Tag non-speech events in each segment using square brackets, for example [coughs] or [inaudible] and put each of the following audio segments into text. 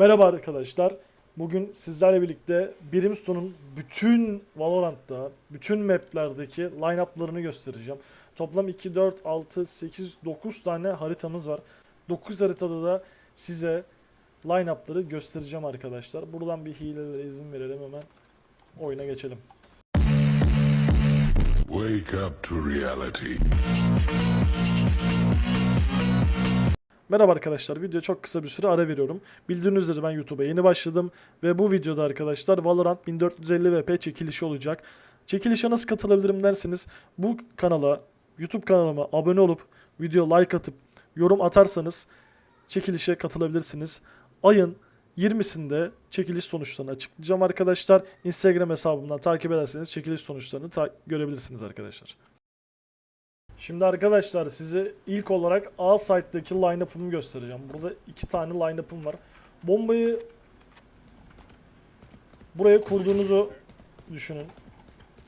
Merhaba arkadaşlar. Bugün sizlerle birlikte Brimstone'un bütün Valorant'ta, bütün maplerdeki line-up'larını göstereceğim. Toplam 2, 4, 6, 8, 9 tane haritamız var. 9 haritada da size line-up'ları göstereceğim arkadaşlar. Buradan bir hilelere izin verelim hemen oyuna geçelim. Wake up to reality. Merhaba arkadaşlar. Video çok kısa bir süre ara veriyorum. Bildiğiniz üzere ben YouTube'a yeni başladım ve bu videoda arkadaşlar Valorant 1450 VP çekilişi olacak. Çekilişe nasıl katılabilirim derseniz bu kanala, YouTube kanalıma abone olup video like atıp yorum atarsanız çekilişe katılabilirsiniz. Ayın 20'sinde çekiliş sonuçlarını açıklayacağım arkadaşlar. Instagram hesabımdan takip ederseniz çekiliş sonuçlarını ta- görebilirsiniz arkadaşlar. Şimdi arkadaşlar size ilk olarak A site'daki line-up'ımı göstereceğim. Burada iki tane line-up'ım var. Bombayı buraya kurduğunuzu düşünün.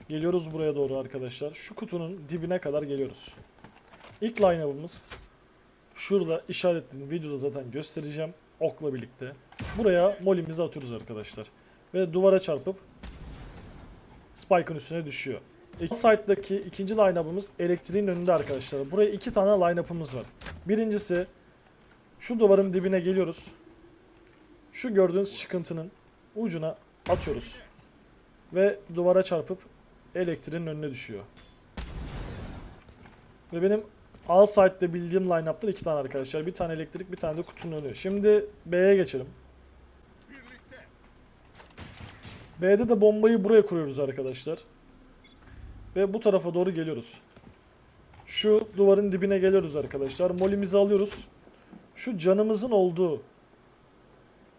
Geliyoruz buraya doğru arkadaşlar. Şu kutunun dibine kadar geliyoruz. İlk line-up'ımız şurada işaretlediğim videoda zaten göstereceğim. Okla birlikte. Buraya molimizi atıyoruz arkadaşlar. Ve duvara çarpıp Spike'ın üstüne düşüyor. İlk site'daki ikinci line-up'ımız elektriğin önünde arkadaşlar. Buraya iki tane line-up'ımız var. Birincisi şu duvarın dibine geliyoruz. Şu gördüğünüz çıkıntının ucuna atıyoruz. Ve duvara çarpıp elektriğin önüne düşüyor. Ve benim A site'de bildiğim line-up'lar iki tane arkadaşlar. Bir tane elektrik, bir tane de kutunun önü. Şimdi B'ye geçelim. B'de de bombayı buraya kuruyoruz arkadaşlar. Ve bu tarafa doğru geliyoruz. Şu duvarın dibine geliyoruz arkadaşlar. Molimizi alıyoruz. Şu canımızın olduğu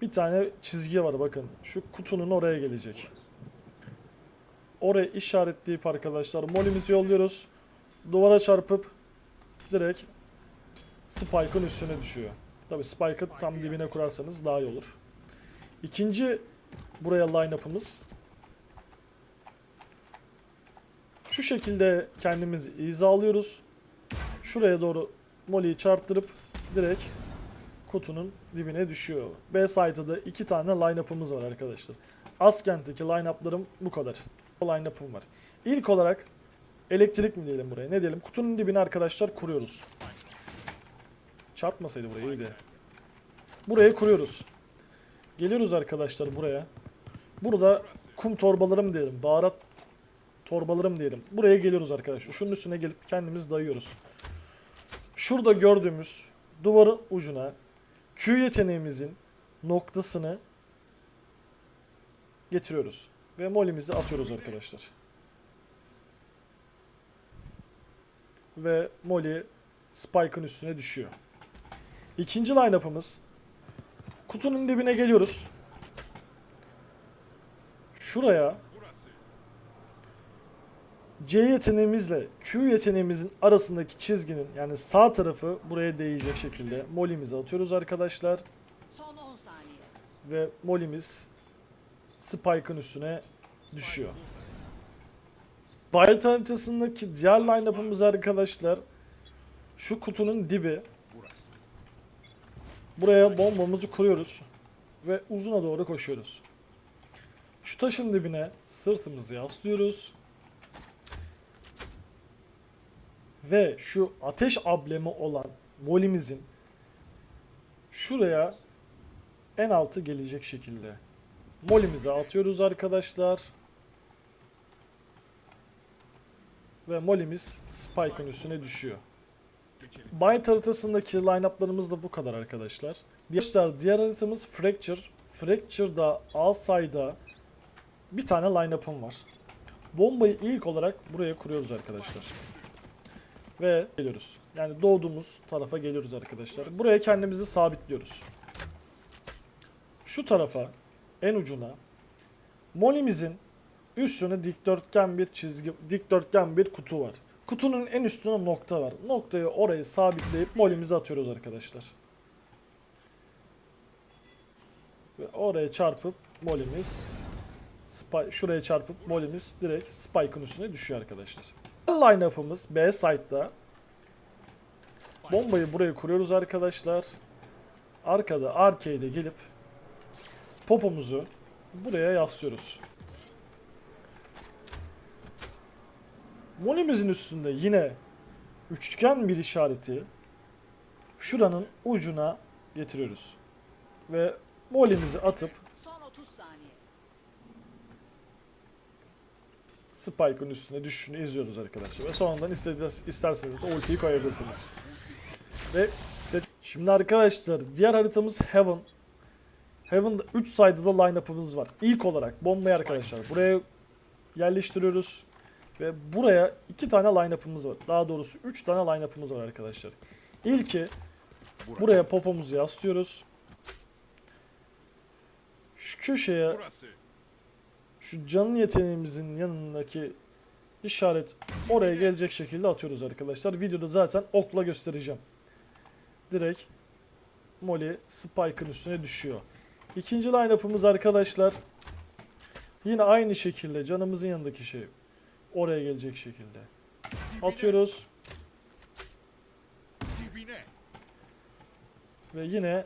bir tane çizgi var bakın. Şu kutunun oraya gelecek. Oraya işaretleyip arkadaşlar molimizi yolluyoruz. Duvara çarpıp direkt Spike'ın üstüne düşüyor. Tabi Spike'ı tam dibine kurarsanız daha iyi olur. İkinci buraya line-up'ımız Şu şekilde kendimizi hizalıyoruz. Şuraya doğru Molly'yi çarptırıp direkt kutunun dibine düşüyor. B site'da da iki tane line-up'ımız var arkadaşlar. Askent'teki line-up'larım bu kadar. Line-up'ım var. İlk olarak elektrik mi diyelim buraya ne diyelim. Kutunun dibine arkadaşlar kuruyoruz. Çarpmasaydı buraya iyiydi. Buraya kuruyoruz. Geliyoruz arkadaşlar buraya. Burada kum torbalarım diyelim. Baharat torbalarım diyelim. Buraya geliyoruz arkadaşlar. Şunun üstüne gelip kendimiz dayıyoruz. Şurada gördüğümüz duvarın ucuna Q yeteneğimizin noktasını getiriyoruz. Ve molimizi atıyoruz arkadaşlar. Ve moli Spike'ın üstüne düşüyor. İkinci line-up'ımız kutunun dibine geliyoruz. Şuraya C yeteneğimizle Q yeteneğimizin arasındaki çizginin yani sağ tarafı buraya değecek şekilde molimizi atıyoruz arkadaşlar. Son 10 saniye. Ve molimiz Spike'ın üstüne düşüyor. Bayat haritasındaki diğer line-up'ımız arkadaşlar şu kutunun dibi. Buraya bombamızı kuruyoruz ve uzuna doğru koşuyoruz. Şu taşın dibine sırtımızı yaslıyoruz. Ve şu ateş ablemi olan molimizin şuraya en altı gelecek şekilde molimizi atıyoruz arkadaşlar. Ve molimiz Spike'ın üstüne düşüyor. Byte haritasındaki line-up'larımız da bu kadar arkadaşlar. Diğer, diğer haritamız Fracture. Fracture'da Alsay'da bir tane line-up'ım var. Bombayı ilk olarak buraya kuruyoruz arkadaşlar. Ve geliyoruz. Yani doğduğumuz tarafa geliyoruz arkadaşlar. Buraya kendimizi sabitliyoruz. Şu tarafa en ucuna molimizin üstüne dikdörtgen bir çizgi, dikdörtgen bir kutu var. Kutunun en üstüne nokta var. Noktayı oraya sabitleyip molimizi atıyoruz arkadaşlar. Ve oraya çarpıp molimiz şuraya çarpıp molimiz direkt Spike'ın üstüne düşüyor arkadaşlar. Line-up'ımız B site'da. Bombayı buraya kuruyoruz arkadaşlar. Arkada arcade'e gelip popomuzu buraya yaslıyoruz. Molimizin üstünde yine üçgen bir işareti şuranın ucuna getiriyoruz. Ve molimizi atıp Son 30 saniye. Spike'ın üstüne düşüşünü izliyoruz arkadaşlar. Ve sonradan isterseniz de ultiyi koyabilirsiniz. Ve şimdi arkadaşlar diğer haritamız Heaven. Heaven'da 3 sayıda da line-up'ımız var. İlk olarak bombayı arkadaşlar buraya yerleştiriyoruz. Ve buraya 2 tane line-up'ımız var. Daha doğrusu 3 tane line-up'ımız var arkadaşlar. İlki buraya popomuzu yaslıyoruz. Şu köşeye Burası. Şu canlı yeteneğimizin yanındaki işaret oraya gelecek şekilde atıyoruz arkadaşlar. Videoda zaten okla göstereceğim. Direkt Molly Spike'ın üstüne düşüyor. İkinci line-up'ımız arkadaşlar yine aynı şekilde canımızın yanındaki şey oraya gelecek şekilde atıyoruz ve yine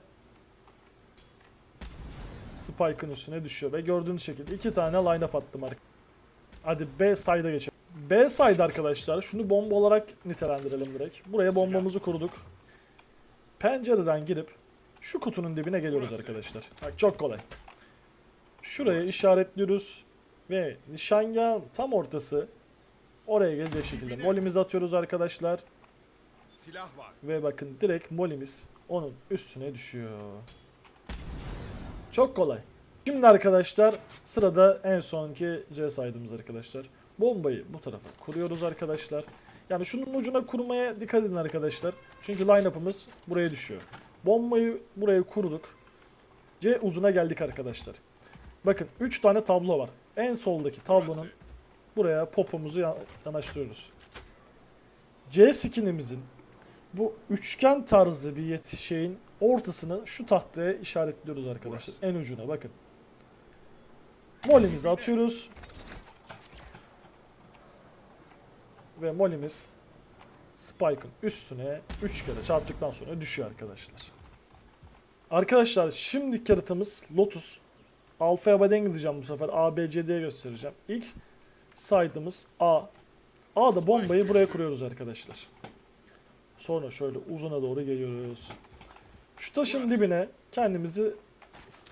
Spike'ın üstüne düşüyor ve gördüğünüz şekilde iki tane line-up attım arkadaşlar. Hadi B side'a geçelim. B side arkadaşlar şunu bomba olarak nitelendirelim direkt. Buraya bombamızı kurduk. Pencereden girip şu kutunun dibine geliyoruz Burası. arkadaşlar. Bak çok kolay. Şuraya işaretliyoruz ve nişangahın tam ortası oraya gelecek şekilde molimizi atıyoruz arkadaşlar. Silah var. Ve bakın direkt molimiz onun üstüne düşüyor. Çok kolay. Şimdi arkadaşlar sırada en sonki C saydığımız arkadaşlar. Bombayı bu tarafa kuruyoruz arkadaşlar. Yani şunun ucuna kurmaya dikkat edin arkadaşlar. Çünkü line-up'ımız buraya düşüyor. Bombayı buraya kurduk. C uzuna geldik arkadaşlar. Bakın 3 tane tablo var. En soldaki tablonun buraya popomuzu ya- yanaştırıyoruz. C skinimizin bu üçgen tarzı bir şeyin ortasını şu tahtaya işaretliyoruz arkadaşlar. Burası. En ucuna bakın. Molimizi atıyoruz. Ve molimiz Spike'ın üstüne 3 kere çarptıktan sonra düşüyor arkadaşlar. Arkadaşlar şimdiki haritamız Lotus. Alfa'ya baden gideceğim bu sefer. A, B, C diye göstereceğim. İlk saydığımız A. A'da bombayı buraya kuruyoruz arkadaşlar. Sonra şöyle uzuna doğru geliyoruz. Şu taşın Burası. dibine kendimizi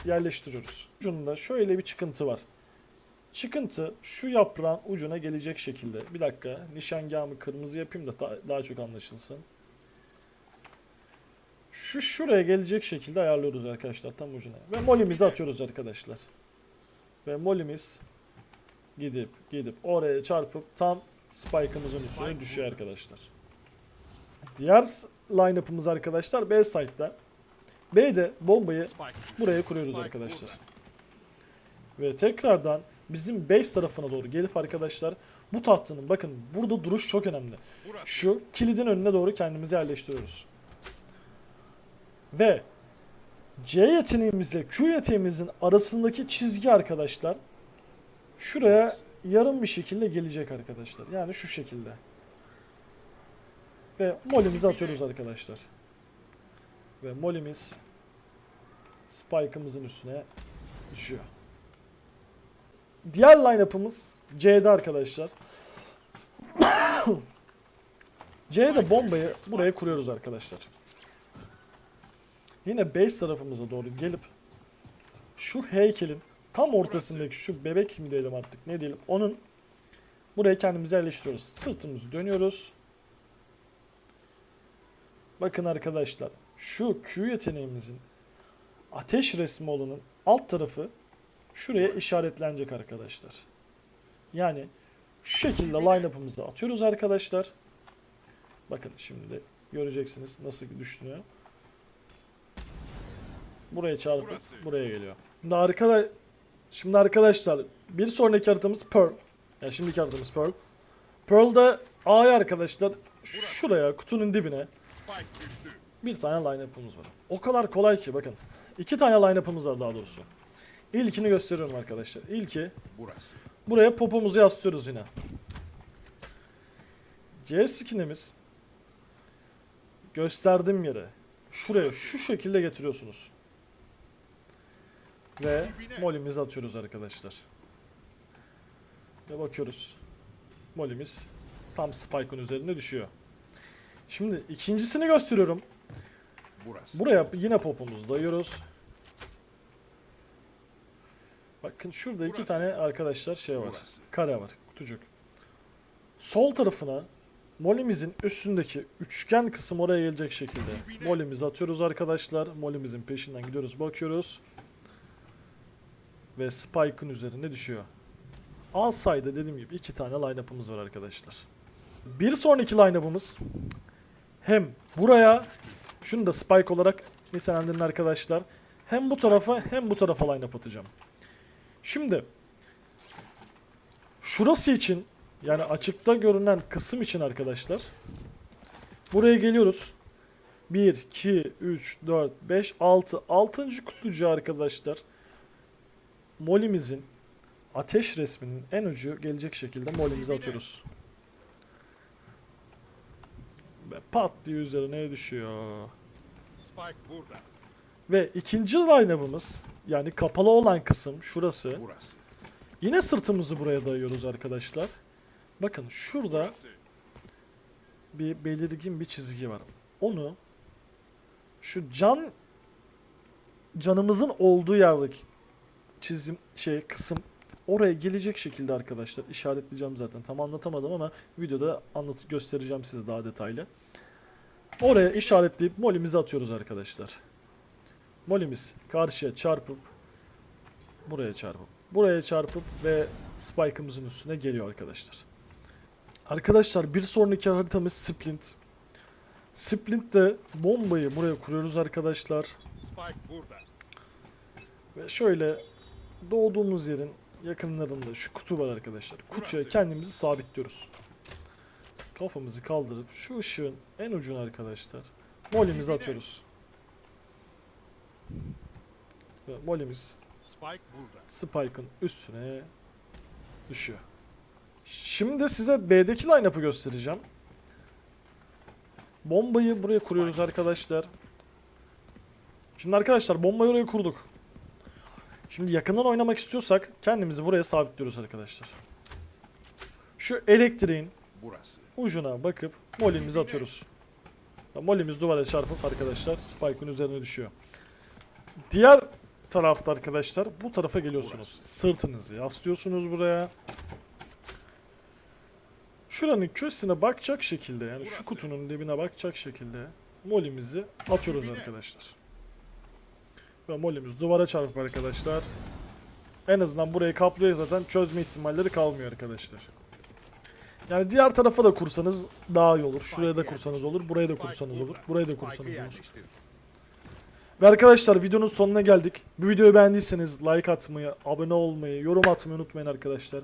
yerleştiriyoruz. Ucunda şöyle bir çıkıntı var. Çıkıntı şu yaprağın ucuna gelecek şekilde. Bir dakika nişangahımı kırmızı yapayım da daha çok anlaşılsın. Şu şuraya gelecek şekilde ayarlıyoruz arkadaşlar tam ucuna. Ve molimizi atıyoruz arkadaşlar. Ve molimiz gidip gidip oraya çarpıp tam spike'ımızın üstüne düşüyor arkadaşlar. Diğer line-up'ımız arkadaşlar B site'da. B'de bombayı Spike düştü. buraya kuruyoruz arkadaşlar. Ve tekrardan bizim base tarafına doğru gelip arkadaşlar bu tahtının bakın burada duruş çok önemli. Şu kilidin önüne doğru kendimizi yerleştiriyoruz. Ve C yeteneğimizle Q yeteneğimizin arasındaki çizgi arkadaşlar şuraya yarım bir şekilde gelecek arkadaşlar. Yani şu şekilde. Ve molimizi atıyoruz arkadaşlar. Ve molimiz spike'ımızın üstüne düşüyor. Diğer line-up'ımız C'de arkadaşlar. [coughs] C'de bombayı buraya kuruyoruz arkadaşlar. Yine base tarafımıza doğru gelip şu heykelin tam ortasındaki şu bebek mi diyelim artık ne diyelim onun buraya kendimizi yerleştiriyoruz. Sırtımızı dönüyoruz. Bakın arkadaşlar şu Q yeteneğimizin ateş resmi olanın alt tarafı şuraya işaretlenecek arkadaşlar. Yani şu şekilde line-up'ımızı atıyoruz arkadaşlar. Bakın şimdi göreceksiniz nasıl düşünüyor. Buraya çarpıp Burası. buraya geliyor. Şimdi arkadaş Şimdi arkadaşlar bir sonraki haritamız Pearl. Yani şimdiki haritamız Pearl. Pearl'da A'ya arkadaşlar şuraya kutunun dibine. Bir tane line-up'ımız var. O kadar kolay ki bakın. İki tane line-up'ımız var daha doğrusu. İlkini gösteriyorum arkadaşlar. İlki Burası. buraya popomuzu yaslıyoruz yine. C skinimiz gösterdiğim yere şuraya şu şekilde getiriyorsunuz. Ve molimizi atıyoruz arkadaşlar. Ve bakıyoruz. Molimiz tam spike'ın üzerine düşüyor. Şimdi ikincisini gösteriyorum. Burası. Buraya yine popumuzu dayıyoruz. Bakın şurada iki Burası. tane arkadaşlar şey var. Burası. Kare var. Kutucuk. Sol tarafına molimizin üstündeki üçgen kısım oraya gelecek şekilde molimizi atıyoruz arkadaşlar. Molimizin peşinden gidiyoruz bakıyoruz. Ve Spike'ın üzerine düşüyor. Alsaydı dediğim gibi iki tane line-up'ımız var arkadaşlar. Bir sonraki line-up'ımız hem buraya şunu da Spike olarak nitelendirin arkadaşlar. Hem bu tarafa hem bu tarafa line-up atacağım. Şimdi şurası için yani açıkta görünen kısım için arkadaşlar buraya geliyoruz. 1, 2, 3, 4, 5, 6. 6. kutucuğa arkadaşlar molimizin ateş resminin en ucu gelecek şekilde molimizi atıyoruz. Ve pat diye üzerine düşüyor. Spike burada. Ve ikinci line-up'ımız yani kapalı olan kısım şurası. Burası. Yine sırtımızı buraya dayıyoruz arkadaşlar. Bakın şurada Burası. bir belirgin bir çizgi var. Onu şu can canımızın olduğu yerdeki çizim şey kısım oraya gelecek şekilde arkadaşlar işaretleyeceğim zaten. Tam anlatamadım ama videoda anlat göstereceğim size daha detaylı. Oraya işaretleyip molimizi atıyoruz arkadaşlar. Molimiz karşıya çarpıp buraya çarpıp buraya çarpıp ve spike'ımızın üstüne geliyor arkadaşlar. Arkadaşlar bir sonraki haritamız Splint. Splint'te bombayı buraya kuruyoruz arkadaşlar. Spike burada. Ve şöyle doğduğumuz yerin yakınlarında şu kutu var arkadaşlar. Kutuya kendimizi sabitliyoruz. Kafamızı kaldırıp şu ışığın en ucuna arkadaşlar molimizi atıyoruz. Ve molimiz Spike burada. Spike'ın üstüne düşüyor. Şimdi size B'deki line-up'ı göstereceğim. Bombayı buraya kuruyoruz arkadaşlar. Şimdi arkadaşlar bombayı oraya kurduk. Şimdi yakından oynamak istiyorsak kendimizi buraya sabitliyoruz arkadaşlar. Şu elektriğin Burası. ucuna bakıp molimizi atıyoruz. Molimiz duvara çarpıp arkadaşlar Spike'ın üzerine düşüyor. Diğer tarafta arkadaşlar bu tarafa geliyorsunuz. Sırtınızı yaslıyorsunuz buraya. Şuranın köşesine bakacak şekilde yani şu Burası. kutunun dibine bakacak şekilde molimizi atıyoruz arkadaşlar. Ve molimiz duvara çarpıp arkadaşlar en azından burayı kaplıyor zaten çözme ihtimalleri kalmıyor arkadaşlar. Yani diğer tarafa da kursanız daha iyi olur. Şuraya da kursanız olur. Buraya da kursanız olur. Buraya da kursanız olur. Ve arkadaşlar videonun sonuna geldik. Bu videoyu beğendiyseniz like atmayı, abone olmayı, yorum atmayı unutmayın arkadaşlar.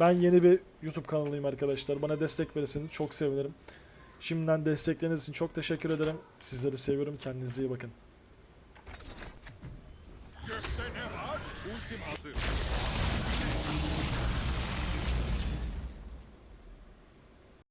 Ben yeni bir YouTube kanalıyım arkadaşlar. Bana destek verirseniz çok sevinirim. Şimdiden destekleriniz için çok teşekkür ederim. Sizleri seviyorum. Kendinize iyi bakın. Gökte ne var? Ultim hazır.